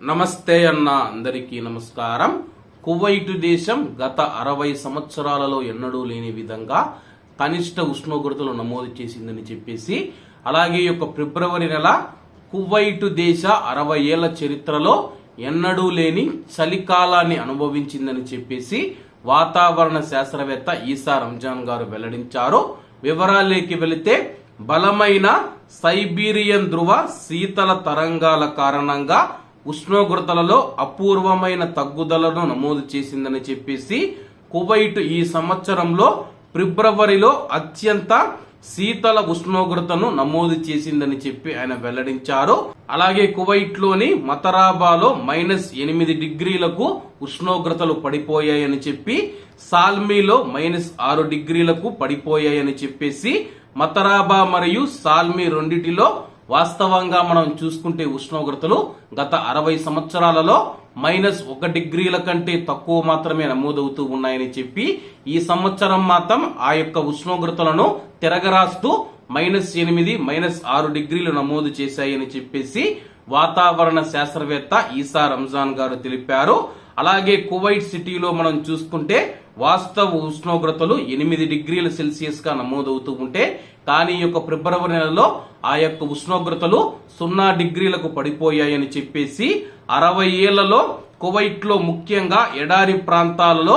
నమస్తే అన్న అందరికీ నమస్కారం. కువైట్ దేశం గత అరవై సంవత్సరాలలో ఎన్నడూ లేని విధంగా కనిష్ట ఉష్ణోగ్రతలు నమోదు చేసిందని చెప్పేసి అలాగే యొక్క ఫిబ్రవరి నెల కువైట్ దేశ అరవై ఏళ్ళ చరిత్రలో ఎన్నడూ లేని చలికాలాన్ని అనుభవించిందని చెప్పేసి వాతావరణ శాస్త్రవేత్త ఈసా రంజాన్ గారు వెల్లడించారు. వివరాల్లోకి వెళితే బలమైన సైబీరియన్ ధృవ శీతల తరంగాల కారణంగా ఉష్ణోగ్రతలలో అపూర్వమైన తగ్గుదలను నమోదు చేసిందని చెప్పేసి కువైట్ ఈ సంవత్సరంలో ఫిబ్రవరిలో అత్యంత శీతల ఉష్ణోగ్రతను నమోదు చేసిందని చెప్పి ఆయన వెల్లడించారు. అలాగే కువైట్లోని మతరాబాలో మైనస్ ఎనిమిది డిగ్రీలకు ఉష్ణోగ్రతలు పడిపోయాయని చెప్పి సాల్మీలో మైనస్ ఆరు డిగ్రీలకు పడిపోయాయని చెప్పేసి మతరాబా మరియు సాల్మీ రెండిటిలో వాస్తవంగా మనం చూసుకుంటే ఉష్ణోగ్రతలు గత అరవై సంవత్సరాలలో మైనస్ ఒక డిగ్రీల కంటే తక్కువ మాత్రమే నమోదవుతూ ఉన్నాయని చెప్పి ఈ సంవత్సరం మాత్రం ఆ యొక్క ఉష్ణోగ్రతలను తిరగరాస్తూ మైనస్ ఎనిమిది మైనస్ ఆరు డిగ్రీలు నమోదు చేశాయని చెప్పేసి వాతావరణ శాస్త్రవేత్త ఈసా రంజాన్ గారు తెలిపారు. అలాగే కువైట్ సిటీలో మనం చూసుకుంటే వాస్తవ ఉష్ణోగ్రతలు ఎనిమిది డిగ్రీల సెల్సియస్గా నమోదవుతూ ఉంటే కానీ యొక్క ఫిబ్రవరి నెలలో ఆ యొక్క ఉష్ణోగ్రతలు సున్నా డిగ్రీలకు పడిపోయాయని చెప్పేసి అరవై ఏళ్ళలో కువైట్లో ముఖ్యంగా ఎడారి ప్రాంతాలలో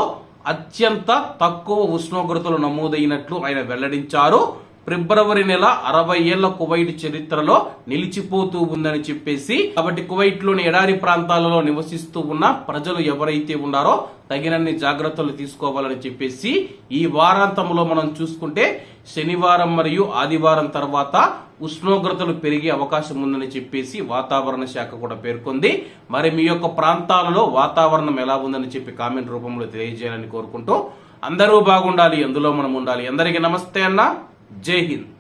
అత్యంత తక్కువ ఉష్ణోగ్రతలు నమోదైనట్లు ఆయన వెల్లడించారు. ఫిబ్రవరి నెల అరవై ఏళ్ళ కువైట్ చరిత్రలో నిలిచిపోతూ ఉందని చెప్పేసి కాబట్టి కువైట్లోని ఎడారి ప్రాంతాలలో నివసిస్తూ ఉన్న ప్రజలు ఎవరైతే ఉన్నారో తగినన్ని జాగ్రత్తలు తీసుకోవాలని చెప్పేసి ఈ వారాంతంలో మనం చూసుకుంటే శనివారం మరియు ఆదివారం తర్వాత ఉష్ణోగ్రతలు పెరిగే అవకాశం ఉందని చెప్పేసి వాతావరణ శాఖ కూడా పేర్కొంది. మరి మీ యొక్క ప్రాంతాలలో వాతావరణం ఎలా ఉందని చెప్పి కామెంట్ రూపంలో తెలియజేయాలని కోరుకుంటూ అందరూ బాగుండాలి అందులో మనం ఉండాలి. అందరికీ నమస్తే అన్న. जय हिंद।